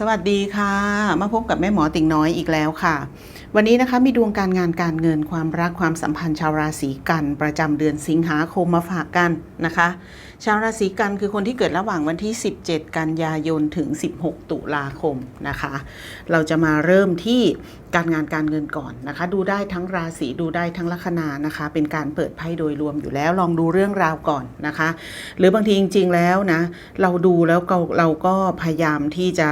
สวัสดีค่ะ มาพบกับแม่หมอติ่งน้อยอีกแล้วค่ะ วันนี้นะคะมีดวงการงานการเงินความรักความสัมพันธ์ชาวราศีกัน ประจำเดือนสิงหาคมมาฝากกันนะคะชาวราศีกันคือคนที่เกิดระหว่างวันที่ 17 กันยายนถึง 16 ตุลาคมนะคะ เราจะมาเริ่มที่การงานการเงินก่อนนะคะ ดูได้ทั้งราศีดูได้ทั้งลัคนานะคะ เป็นการเปิดไพ่โดยรวมอยู่แล้วลองดูเรื่องราวก่อนนะคะ หรือบางทีจริง ๆ แล้วนะเราดูแล้วเราเราก็พยายามที่จะ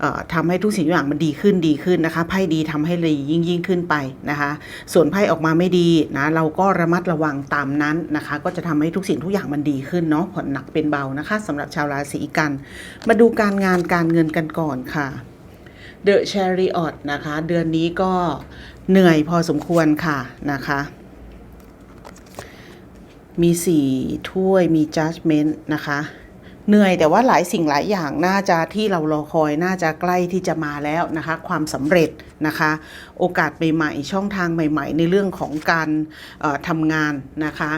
เอ่อทำให้ทุกสิ่งทุกอย่างมันดีขึ้นดีขึ้นนะคะไพ่ดีทำให้เลยยิ่งยิ่งขึ้นไปนะคะ ส่วนไพ่ออกมาไม่ดีนะเราก็ระมัดระวังตามนั้นนะคะ ก็จะทำให้ทุกสิ่งทุกอย่างมันดีขึ้นเนาะผ่อนหนักเป็นเบานะคะสำหรับชาวราศีกัน มาดูการงานการเงินกันก่อนค่ะ The Chariot นะคะ เดือนนี้ก็เหนื่อยพอสมควรค่ะนะคะ มีสี่ถ้วยมี judgment นะคะเหนื่อยแต่ว่าหลายสิ่งหลายอย่างน่าจะที่เรารอคอยน่าจะใกล้ที่จะมาแล้วนะคะ ความสำเร็จ นะคะ โอกาสใหม่ๆ ช่องทางใหม่ ๆ ในเรื่องของการทำงานนะคะ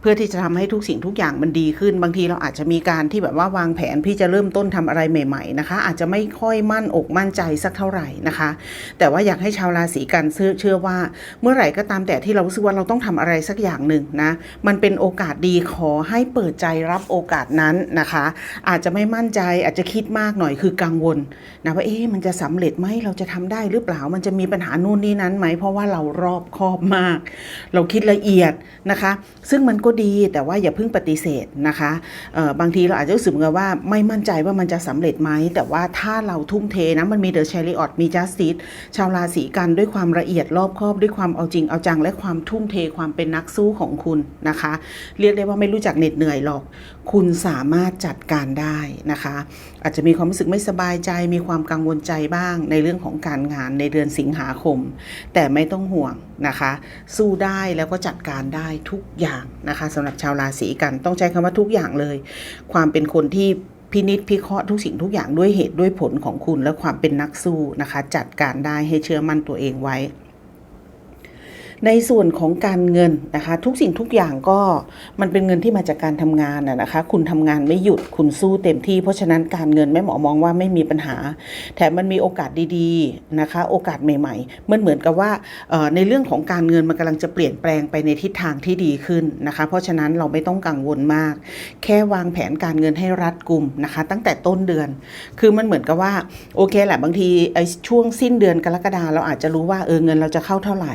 เพื่อที่จะทำให้ทุกสิ่งทุกอย่างมันดีขึ้น บางทีเราอาจจะมีการที่แบบว่าวางแผนที่จะเริ่มต้นทำอะไรใหม่ ๆนะคะ อาจจะไม่ค่อยมั่นอกมั่นใจสักเท่าไหร่นะคะ แต่ว่าอยากให้ชาวราศีกันเชื่อเชื่อว่า เมื่อไหร่ก็ตามแต่ที่เราสึกว่าเราต้องทำอะไรสักอย่างหนึ่งนะมันเป็นโอกาสดีขอให้เปิดใจรับโอกาสนั้นนะคะ อาจจะไม่มั่นใจอาจจะคิดมากหน่อยคือกังวลนะว่าเอ๊ะมันจะสำเร็จไหมเราจะทำได้หรือเปล่ามันจะมีปัญหานู่นนี่นั้นไหม เพราะว่าเรารอบคอบมาก เราคิดละเอียดนะคะ ซึ่งมันก็ดีแต่ว่าอย่าเพิ่งปฏิเสธนะคะเอ่อบางทีเราอาจจะรู้สึกเหมือนกับว่าไม่มั่นใจว่ามันจะสำเร็จไหม แต่ว่าถ้าเราทุ่มเทนะมันมีเดอะ h ช r ริออตมีจัสติสชาวราศีกันด้วยความละเอียดรอบคอบด้วยความเอาจริงเอาจังและความทุ่มเทความเป็นนักสู้ของคุณนะคะ เรียกได้ว่าไม่รู้จักเหน็ดเหนื่อยหรอก คุณสามารถจัดการได้นะคะ อาจจะมีความรู้สึกไม่สบายใจ มีความกังวลใจบ้าง ในเรื่องของการงานในเดือนสิงหาคม แต่ไม่ต้องห่วงนะคะ สู้ได้แล้วก็จัดการได้ทุกอย่างนะคะสำหรับชาวราศีกันต้องใช้คำว่าทุกอย่างเลย ความเป็นคนที่พินิษพิเคราะห์ทุกสิ่งทุกอย่างด้วยเหตุด้วยผลของคุณและความเป็นนักสู้นะคะ จัดการได้ให้เชื่อมั่นตัวเองไว้ ในส่วนของการเงินนะคะ ทุกสิ่งทุกอย่างก็มันเป็นเงินที่มาจากการทำงานนะนะคะ คุณทำงานไม่หยุดคุณสู้เต็มที่ เพราะฉะนั้นการเงินแม่หมอมองว่าไม่มีปัญหา แถมมันมีโอกาสดีๆนะคะ โอกาสใหม่ๆมันเหมือนกับว่าในเรื่องของการเงินมันกำลังจะเปลี่ยนแปลงไปในทิศทางที่ดีขึ้นนะคะ เพราะฉะนั้นเราไม่ต้องกังวลมาก แค่วางแผนการเงินให้รัดกุมนะคะ ตั้งแต่ต้นเดือน คือมันเหมือนกับว่าโอเคแหละบางทีไอ้ช่วงสิ้นเดือนกรกฎาเราอาจจะรู้ว่าเออเงินเราจะเข้าเท่าไหร่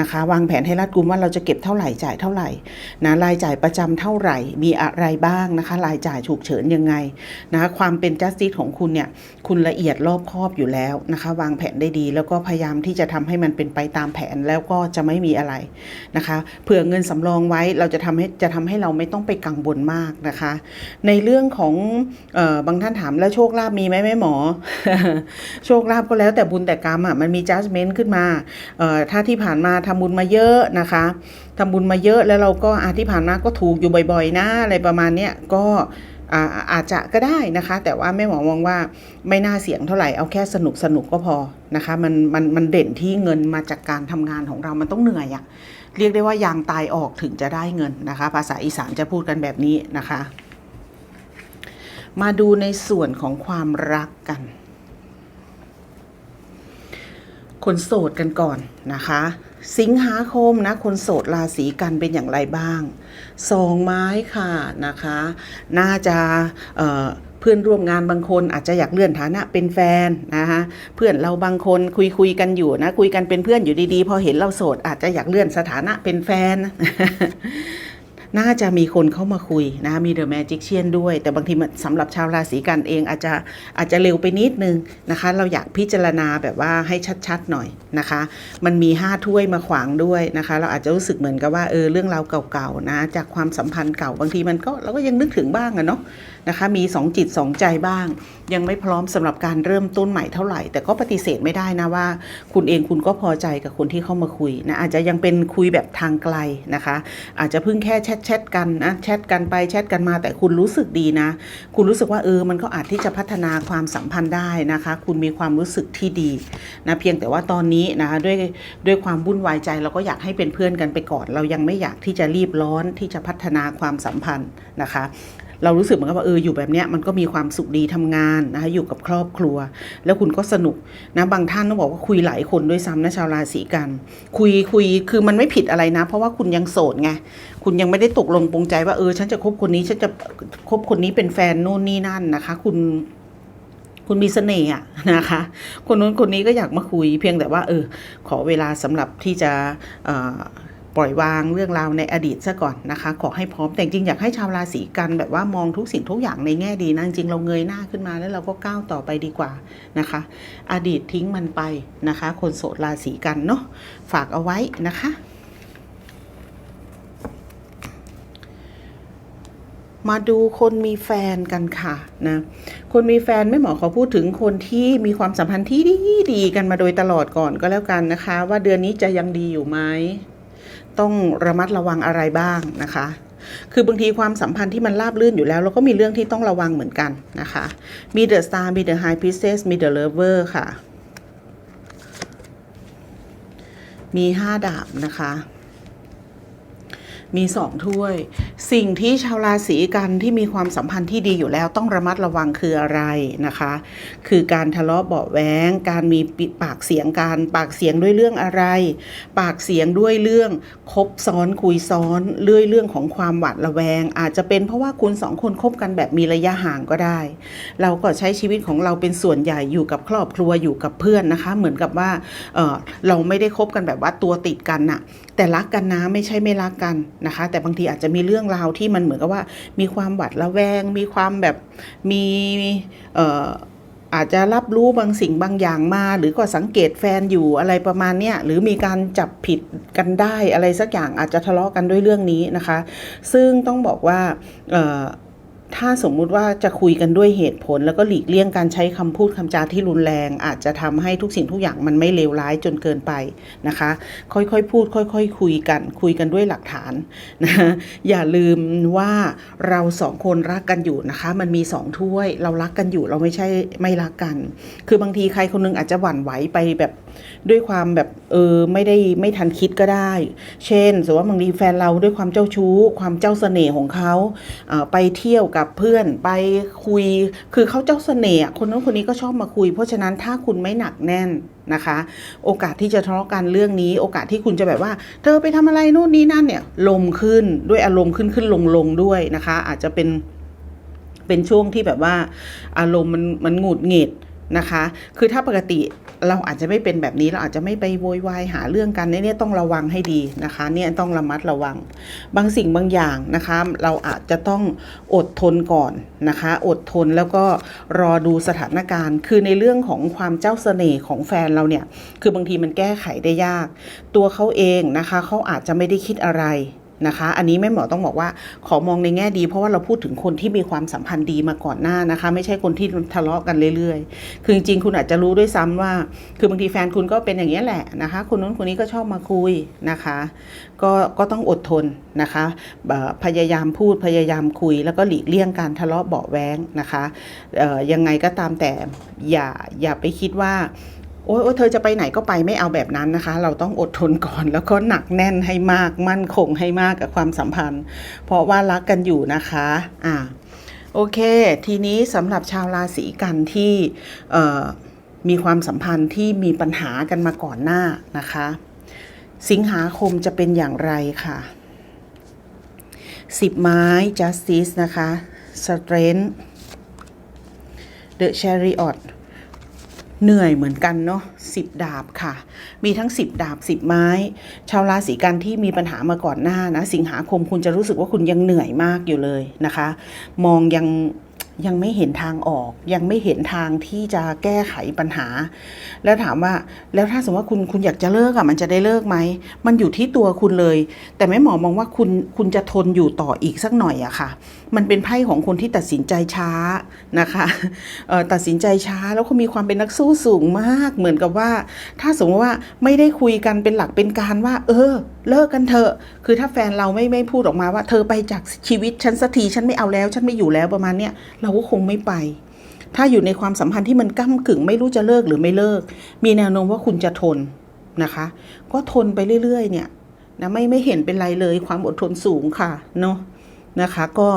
นะคะวางแผนให้รัดกุมว่าเราจะเก็บเท่าไหร่จ่ายเท่าไหร่นะรายจ่ายประจำเท่าไหร่ มีอะไรบ้างนะคะ รายจ่ายฉุกเฉินยังไงนะคะความเป็น justice ของคุณเนี่ยคุณละเอียดรอบคอบอยู่แล้วนะคะ วางแผนได้ดี แล้วก็พยายามที่จะทำให้มันเป็นไปตามแผนแล้วก็จะไม่มีอะไรนะคะเผื่อเงินสำรองไว้เราจะทำให้จะทำให้เราไม่ต้องไปกังวลมากนะคะ ในเรื่องของเออบางท่านถามแล้วโชคลาภมีไหมแม่หมอ โชคลาภก็แล้วแต่บุญแต่กรรมอะมันมี judgment ขึ้นมาเอ่อถ้าที่ผ่านมาทำบุญมาเยอะนะคะทำบุญมาเยอะแล้วเราก็อาที่ผ่านมาก็ถูกอยู่บ่อยๆนะอะไรประมาณเนี้ยก็อาอาจจะก็ได้นะคะ แต่ว่าแม่หมอมองว่าไม่น่าเสี่ยงเท่าไหร่เอาแค่สนุกสนุกก็พอนะคะมันมันมันเด่นที่เงินมาจากการทำงานของเรามันต้องเหนื่อยอะเรียกได้ว่ายางตายออกถึงจะได้เงินนะคะ ภาษาอีสานจะพูดกันแบบนี้นะคะ มาดูในส่วนของความรักกัน คนโสดกันก่อนนะคะ สิงหาคมนะคนโสดราศีกันเป็นอย่างไรบ้างสองไม้ค่ะนะคะ น่าจะเเพื่อนร่วมงานบางคนอาจจะอยากเลื่อนฐานะเป็นแฟนนะคะเพื่อนเราบางคนคุยคุยกันอยู่นะคุยกันเป็นเพื่อนอยู่ดีๆ พอเห็นเราโสดอาจจะอยากเลื่อนสถานะเป็นแฟน น่าจะมีคนเข้ามาคุยนะมีเดอะแมจิกเชียนด้วย แต่บางทีมันสำหรับชาวราศีกันเองอาจจะอาจจะเร็วไปนิดนึงนะคะ เราอยากพิจารณาแบบว่าให้ชัดๆหน่อยนะคะ มันมีห้าถ้วยมาขวางด้วยนะคะ เราอาจจะรู้สึกเหมือนกับว่าเออเรื่องราวเก่าๆนะจากความสัมพันธ์เก่าบางทีมันก็เราก็ยังนึกถึงบ้างอะเนาะนะคะ มีสองจิตสองใจบ้าง ยังไม่พร้อมสำหรับการเริ่มต้นใหม่เท่าไหร่ แต่ก็ปฏิเสธไม่ได้นะว่า คุณเองคุณก็พอใจกับคนที่เข้ามาคุยนะอาจจะยังเป็นคุยแบบทางไกลนะคะ อาจจะเพิ่งแค่แชทแชทกันนะแชทกันไปแชทกันมาแต่คุณรู้สึกดีนะ คุณรู้สึกว่าเออมันก็อาจที่จะพัฒนาความสัมพันธ์ได้นะคะ คุณมีความรู้สึกที่ดีนะเพียงแต่ว่าตอนนี้นะคะด้วยด้วยความวุ่นวายใจเราก็อยากให้เป็นเพื่อนกันไปก่อน เรายังไม่อยากที่จะรีบร้อนที่จะพัฒนาความสัมพันธ์นะคะ เรารู้สึกเหมือนกับว่าเอออยู่แบบเนี้ยมันก็มีความสุขดีทำงานนะคะอยู่กับครอบครัว แล้วคุณก็สนุกนะบางท่านต้องบอกว่าคุยหลายคนด้วยซ้ำนะชาวราศีกัน คุยคุยคือมันไม่ผิดอะไรนะ เพราะว่าคุณยังโสดไงคุณยังไม่ได้ตกลงปรงใจว่าเออฉันจะคบคนนี้ฉันจะคบคนนี้เป็นแฟนโน่นนี่นั่นนะคะ คุณคุณมีเสน่ห์นะคะ คนนู้นคนนี้ก็อยากมาคุยเพียงแต่ว่า เออ ขอเวลาสำหรับที่จะ ปล่อยวางเรื่องราวในอดีตซะก่อนนะคะ ขอให้พร้อมแต่จริงอยากให้ชาวราศีกันแบบว่ามองทุกสิ่งทุกอย่างในแง่ดีนะจริงเราเงยหน้าขึ้นมาแล้วเราก็ก้าวต่อไปดีกว่านะคะ อดีตทิ้งมันไปนะคะ คนโสดราศีกันเนาะฝากเอาไว้นะคะ มาดูคนมีแฟนกันค่ะนะคนมีแฟนไม่หมอขอพูดถึงคนที่มีความสัมพันธ์ที่ดีดีกันมาโดยตลอดก่อนก็แล้วกันนะคะ ว่าเดือนนี้จะยังดีอยู่ไหม ต้องระมัดระวังอะไรบ้างนะคะ คือบางทีความสัมพันธ์ที่มันราบลื่นอยู่แล้วเราก็มีเรื่องที่ต้องระวังเหมือนกันนะคะมีเดอะสตาร์มีเดอะไฮพิเซสมีเดอะเลเวอร์ค่ะ มีห้าดาบนะคะ มีสองถ้วย สิ่งที่ชาวราศีกันที่มีความสัมพันธ์ที่ดีอยู่แล้วต้องระมัดระวังคืออะไรนะคะ คือการทะเลาะเบาะแว้งการมีปากเสียงการปากเสียงด้วยเรื่องอะไร ปากเสียงด้วยเรื่องคบซ้อนคุยซ้อนเรื่อยเรื่องของความหวาดระแวง อาจจะเป็นเพราะว่าคุณสองคนคบกันแบบมีระยะห่างก็ได้ เราก็ใช้ชีวิตของเราเป็นส่วนใหญ่อยู่กับครอบครัวอยู่กับเพื่อนนะคะ เหมือนกับว่าเเราไม่ได้คบกันแบบว่าตัวติดกันน่ะ แต่รักกันนะไม่ใช่ไม่รักกันนะคะ แต่บางทีอาจจะมีเรื่องราวที่มันเหมือนกับว่า มีความหวัดระแวง มีความแบบมีเอ่ออาจจะรับรู้บางสิ่งบางอย่างมา หรือก็สังเกตแฟนอยู่อะไรประมาณเนี้ยหรือมีการจับผิดกันได้อะไรสักอย่างอาจจะทะเลาะกันด้วยเรื่องนี้นะคะ ซึ่งต้องบอกว่าเอ่อ ถ้าสมมุติว่าจะคุยกันด้วยเหตุผล แล้วก็หลีกเลี่ยงการใช้คำพูดคำจาที่รุนแรง อาจจะทำให้ทุกสิ่งทุกอย่างมันไม่เลวร้ายจนเกินไปนะคะ ค่อยๆพูด ค่อยๆคคุยกัน คุยกันด้วยหลักฐานนะอย่าลืมว่าเราสองคนรักกันอยู่นะคะ มันมีสองถ้วย เรารักกันอยู่เราไม่ใช่ไม่รักกัน คือบางทีใครคนนึงอาจจะหวั่นไหวไปแบบ ด้วยความแบบเออไม่ได้ไม่ทันคิดก็ได้ เช่นสมมติว่าบางทีแฟนเราด้วยความเจ้าชู้ ความเจ้าเสน่ห์ของเขาเออไปเที่ยวกับเพื่อนไปคุย คือเขาเจ้าเสน่ห์คนนั้นคนนี้ก็ชอบมาคุย เพราะฉะนั้นถ้าคุณไม่หนักแน่นนะคะ โอกาสที่จะทะเลาะกันเรื่องนี้ โอกาสที่คุณจะแบบว่า เธอไปทำอะไรนู่นนี่นั่นเนี่ยลมขึ้นด้วยอารมณ์ขึ้นขึ้นลงลงด้วยนะคะ อาจจะเป็นเป็นช่วงที่แบบว่าอารมณ์มันมันหงุดหงิด นะคะ คือถ้าปกติเราอาจจะไม่เป็นแบบนี้เราอาจจะไม่ไปโวยวายหาเรื่องกันเนี่ยต้องระวังให้ดีนะคะเนี่ยต้องระมัดระวัง บางสิ่งบางอย่างนะคะ เราอาจจะต้องอดทนก่อนนะคะ อดทนแล้วก็รอดูสถานการณ์ คือในเรื่องของความเจ้าเสน่ห์ของแฟนเราเนี่ยคือบางทีมันแก้ไขได้ยาก ตัวเขาเองนะคะเขาอาจจะไม่ได้คิดอะไร นะคะ อันนี้แม่หมอต้องบอกว่าขอมองในแง่ดี เพราะว่าเราพูดถึงคนที่มีความสัมพันธ์ดีมาก่อนหน้านะคะ ไม่ใช่คนที่ทะเลาะกันเรื่อยๆ คือจริงๆคุณอาจจะรู้ด้วยซ้ำว่า คือบางทีแฟนคุณก็เป็นอย่างนี้แหละนะคะ คนนู้นคนนี้ก็ชอบมาคุยนะคะ ก็ก็ต้องอดทนนะคะพยายามพูดพยายามคุย แล้วก็หลีกเลี่ยงการทะเลาะเบาแว้งนะคะยังไงก็ตามแต่อย่าอย่าไปคิดว่า อ้ยโอ้ยเธอจะไปไหนก็ไปไม่เอาแบบนั้นนะคะ เราต้องอดทนก่อน แล้วก็หนักแน่นให้มาก มั่นคงให้มากกับความสัมพันธ์ เพราะว่ารักกันอยู่นะคะอ่าโอเค ทีนี้สำหรับชาวราศีกันที่มีความสัมพันธ์ที่มีปัญหากันมาก่อนหน้านะคะ สิงหาคมจะเป็นอย่างไรค่ะสิบไม้ justice นะคะ strength the chariot เหนื่อยเหมือนกันเนาะสิบดาบค่ะ มีทั้งสิบดาบสิบไม้ ชาวราศีกันที่มีปัญหามาก่อนหน้านะสิงหาคมคุณจะรู้สึกว่าคุณยังเหนื่อยมากอยู่เลยนะคะ มองยังยังไม่เห็นทางออก ยังไม่เห็นทางที่จะแก้ไขปัญหา แล้วถามว่าแล้วถ้าสมมติว่าคุณคุณอยากจะเลิกอะมันจะได้เลิกไหมมันอยู่ที่ตัวคุณเลย แต่แม่หมอมองว่าคุณคุณจะทนอยู่ต่ออีกสักหน่อยอะค่ะ มันเป็นไพ่ของคนที่ตัดสินใจช้านะคะเออตัดสินใจช้าแล้วเขามีความเป็นนักสู้สูงมากเหมือนกับว่า ถ้าสมมติว่าไม่ได้คุยกันเป็นหลักเป็นการว่า เออ เลิกกันเถอะ คือถ้าแฟนเราไม่ไม่พูดออกมาว่า เธอไปจากชีวิตฉันสักทีฉันไม่เอาแล้ว ฉันไม่อยู่แล้วประมาณเนี้ยเราก็คงไม่ไปถ้าอยู่ในความสัมพันธ์ที่มันก้ากึ่งไม่รู้จะเลิกหรือไม่เลิก มีแนวโน้มว่าคุณจะทนนะคะ ก็ทนไปเรื่อยๆ เนี่ยนะไม่ไม่เห็นเป็นไรเลยความอดทนสูงค่ะเนาะ นะคะ ก็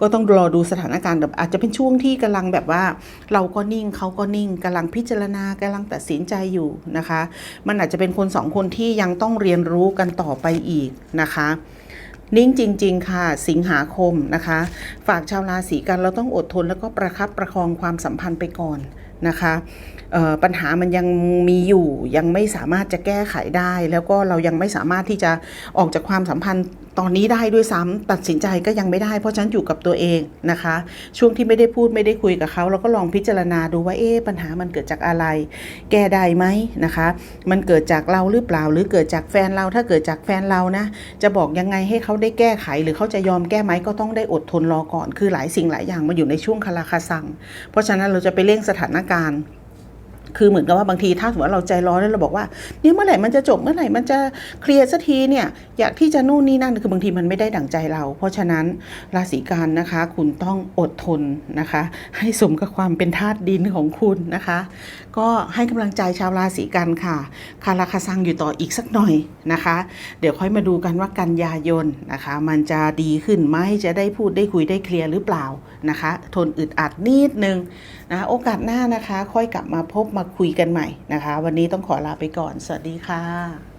ก็ต้องรอดูสถานการณ์แบบอาจจะเป็นช่วงที่กำลังแบบว่า เราก็นิ่งเขาก็นิ่งกำลังพิจารณากำลังตัดสินใจอยู่นะคะ มันอาจจะเป็นคนสองคนที่ยังต้องเรียนรู้กันต่อไปอีกนะคะนิ่งจริง ๆ ค่ะ สิงหาคมนะคะ ฝากชาวราศีกันเราต้องอดทนแล้วก็ประคับประคองความสัมพันธ์ไปก่อนนะคะ ปัญหามันยังมีอยู่ยังไม่สามารถจะแก้ไขได้ แล้วก็เรายังไม่สามารถที่จะออกจากความสัมพันธ์ตอนนี้ได้ด้วยซ้ำตัดสินใจก็ยังไม่ได้ เพราะฉันอยู่กับตัวเองนะคะ ช่วงที่ไม่ได้พูดไม่ได้คุยกับเขาเราก็ลองพิจารณาดูว่าเอ๊ะปัญหามันเกิดจากอะไร แก้ได้ไหมนะคะ มันเกิดจากเราหรือเปล่า หรือเกิดจากแฟนเราถ้าเกิดจากแฟนเรานะ จะบอกยังไงให้เขาได้แก้ไข หรือเขาจะยอมแก้ไหมก็ต้องได้อดทนรอก่อน คือหลายสิ่งหลายอย่างมาอยู่ในช่วงคาราคาซัง เพราะฉะนั้นเราจะไปเร่งสถานการณ์ คือเหมือนกับว่าบางทีถ้าสมมติว่าเราใจร้อนแล้วเราบอกว่าเนี่ยเมื่อไหร่มันจะจบเมื่อไหร่มันจะเคลียร์สักทีเนี่ยอยากที่จะนู่นนี่นั่นคือบางทีมันไม่ได้ดั่งใจเรา เพราะฉะนั้นราศีกันนะคะ คุณต้องอดทนนะคะ ให้สมกับความเป็นธาตุดินของคุณนะคะ ก็ให้กำลังใจชาวราศีกันค่ะ คาราคาซังอยู่ต่ออีกสักหน่อยนะคะ เดี๋ยวค่อยมาดูกันว่ากันยายนนะคะ มันจะดีขึ้นไหมจะได้พูดได้คุยได้เคลียร์หรือเปล่านะคะ ทนอึดอัดนิดนึงนะโอกาสหน้านะคะ ค่อยกลับมาพบมาคุยกันใหม่นะคะ วันนี้ต้องขอลาไปก่อน สวัสดีค่ะ